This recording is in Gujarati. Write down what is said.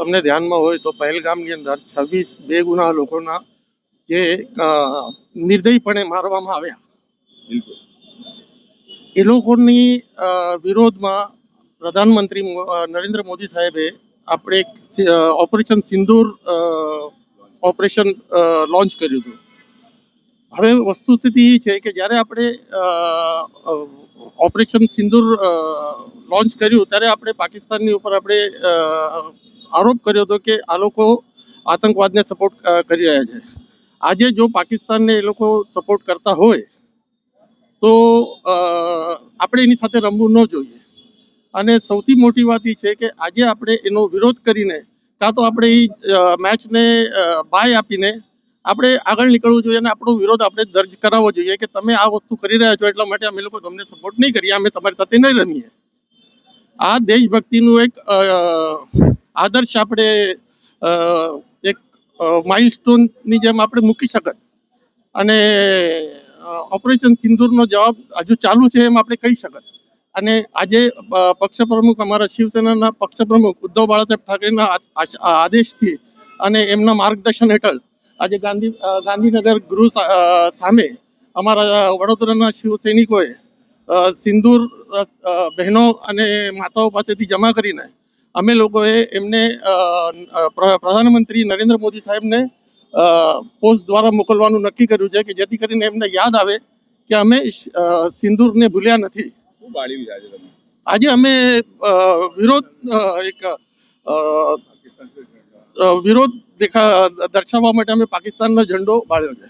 તમને ધ્યાનમાં હોય તો પહેલગામની અંદર છવ્વીસ બે ગુના લોકોના જે નિર્દયપણે મારવામાં આવ્યા. એ લોકોની વિરોધમાં પ્રધાનમંત્રી નરેન્દ્ર મોદી સાહેબે આપણે ઓપરેશન સિંદૂર ઓપરેશન લોન્ચ કર્યું હતું. હવે વસ્તુસ્થિતિ એ છે કે જ્યારે આપણે ઓપરેશન સિંદૂર લોન્ચ કર્યું ત્યારે આપણે પાકિસ્તાનની ઉપર આપણે આરોપ કર્યો હતો કે આ લોકો આતંકવાદને સપોર્ટ કરી રહ્યા છે. આજે જો પાકિસ્તાનને એ લોકો સપોર્ટ કરતા હોય, તો આપણે એની સાથે રમવું ન જોઈએ. અને સૌથી મોટી વાત એ છે કે આજે આપણે એનો વિરોધ કરીને, કાં તો આપણે એ મેચને બાય આપીને આપણે આગળ નીકળવું જોઈએ અને આપણો વિરોધ આપણે દર્જ કરાવવો જોઈએ કે તમે આ વસ્તુ કરી રહ્યા છો એટલા માટે અમે લોકો તમને સપોર્ટ નહીં કરીએ, અમે તમારી સાથે નહીં રમીએ. આ દેશભક્તિનું એક આદર્શ આપણે એક માઇલસ્ટોનની જેમ આપણે મૂકી શકત. અને ઓપરેશન સિંદૂરનો જવાબ હજુ ચાલુ છે એમ આપણે કહી શકત. અને આજે પક્ષ પ્રમુખ અમારા શિવસેનાના પક્ષ પ્રમુખ ઉદ્ધવ બાળાસાહેબ ઠાકરેના આદેશથી અને એમના માર્ગદર્શન હેઠળ આજે ગાંધી ગાંધીનગર ગૃહ સામે અમારા વડોદરાના શિવ સૈનિકોએ સિંદૂર બહેનો અને માતાઓ પાસેથી જમા કરીને અમે લોકોએ એમને પ્રધાનમંત્રી નરેન્દ્ર મોદી સાહેબને પોસ્ટ દ્વારા મોકલવાનું નક્કી કર્યું છે કે જેથી કરીને એમને યાદ આવે કે અમે સિંદૂરને ભૂલ્યા નથી. આજે અમે વિરોધ એક વિરોધ દેખા દર્શાવવા માટે અમે પાકિસ્તાનનો ઝંડો બાળ્યો છે.